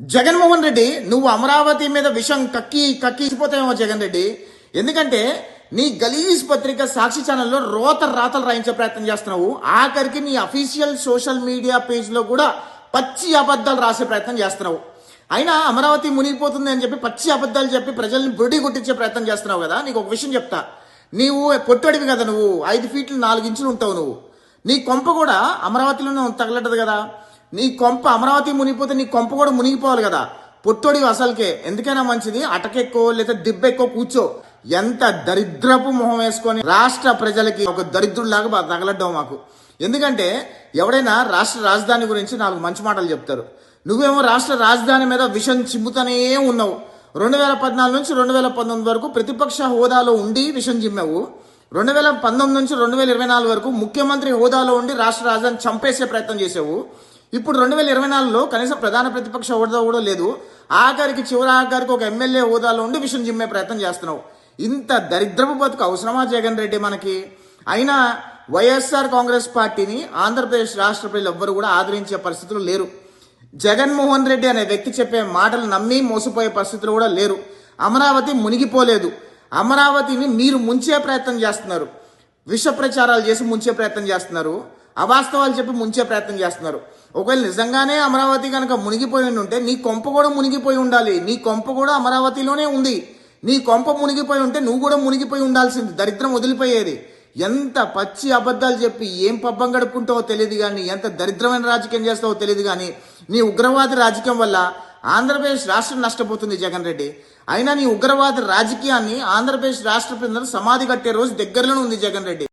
జగన్మోహన్ రెడ్డి నువ్వు అమరావతి మీద విషం కక్కి కక్కిపోతావేమో జగన్ రెడ్డి. ఎందుకంటే నీ గలీజ్ పత్రిక సాక్షి ఛానల్లో రోత రాతలు రాయించే ప్రయత్నం చేస్తున్నావు. ఆఖరికి నీ అఫీషియల్ సోషల్ మీడియా పేజ్లో కూడా పచ్చి అబద్ధాలు రాసే ప్రయత్నం చేస్తున్నావు. అయినా అమరావతి మునిగిపోతుంది అని చెప్పి పచ్చి అబద్ధాలు చెప్పి ప్రజల్ని బుడి కొట్టించే ప్రయత్నం చేస్తున్నావు కదా? నీకు ఒక విషయం చెప్తా. నీవు పొట్టడివి కదా నువ్వు? ఐదు ఫీట్లు నాలుగు ఇంచులు ఉంటావు నువ్వు. నీ కొంప కూడా అమరావతిలోనే తగలట్టదు కదా? నీ కొంప అమరావతి మునిగిపోతే నీ కొంప కూడా మునిగిపోవాలి కదా. పొట్టోడి అసలుకే. ఎందుకైనా మంచిది? అటకెక్కో లేదా దిబ్బెక్కో కూర్చో. ఎంత దరిద్రపు మొహం వేసుకొని రాష్ట్ర ప్రజలకి ఒక దరిద్రుడిలాగా బాగా తగలడ్డావు మాకు. ఎందుకంటే ఎవడైనా రాష్ట్ర రాజధాని గురించి నాలుగు మంచి మాటలు చెప్తారు. నువ్వేమో రాష్ట్ర రాజధాని మీద విషం చిమ్ముతూనే ఉన్నావు. రెండు వేల పద్నాలుగు నుంచి రెండు వేల పంతొమ్మిది వరకు ప్రతిపక్ష హోదాలో ఉండి విషం చిమ్మావు. రెండు వేల పంతొమ్మిది నుంచి రెండు వేల ఇరవై నాలుగు వరకు ముఖ్యమంత్రి హోదాలో ఉండి రాష్ట్ర రాజధాని చంపేసే ప్రయత్నం చేసావు ఇప్పుడు రెండు వేల ఇరవై నాలుగులో కనీసం ప్రధాన ప్రతిపక్ష హోదా కూడా లేదు. ఆఖరికి చివరి ఆఖరికి ఒక ఎమ్మెల్యే హోదాలో ఉండి విషయం చిమ్మే ప్రయత్నం చేస్తున్నావు. ఇంత దరిద్రపు బతుకు అవసరమా జగన్ రెడ్డి మనకి? అయినా వైఎస్ఆర్ కాంగ్రెస్ పార్టీని ఆంధ్రప్రదేశ్ రాష్ట్ర ప్రజలు ఎవ్వరు కూడా ఆదరించే పరిస్థితులు లేరు. జగన్మోహన్ రెడ్డి అనే వ్యక్తి చెప్పే మాటలు నమ్మి మోసపోయే పరిస్థితులు కూడా లేరు. అమరావతి మునిగిపోలేదు. అమరావతిని మీరు ముంచే ప్రయత్నం చేస్తున్నారు. విష ప్రచారాలు చేసి ముంచే ప్రయత్నం చేస్తున్నారు. అవాస్తవాలు చెప్పి ముంచే ప్రయత్నం చేస్తున్నారు. ఒకవేళ నిజంగానే అమరావతి కనుక మునిగిపోయి ఉంటే నీ కొంప కూడా మునిగిపోయి ఉండాలి. నీ కొంప కూడా అమరావతిలోనే ఉంది. నీ కొంప మునిగిపోయి ఉంటే నువ్వు కూడా మునిగిపోయి ఉండాల్సింది. దరిద్రం వదిలిపోయేది. ఎంత పచ్చి అబద్ధాలు చెప్పి ఏం పబ్బం గడుపుకుంటావో తెలియదు కానీ ఎంత దరిద్రమైన రాజకీయం చేస్తావో తెలియదు కానీ నీ ఉగ్రవాద రాజకీయం వల్ల ఆంధ్రప్రదేశ్ రాష్ట్రం నష్టపోతుంది జగన్ రెడ్డి. అయినా నీ ఉగ్రవాద రాజకీయాన్ని ఆంధ్రప్రదేశ్ రాష్ట్ర ప్రజలు సమాధి కట్టే రోజు దగ్గరలోనే ఉంది జగన్ రెడ్డి.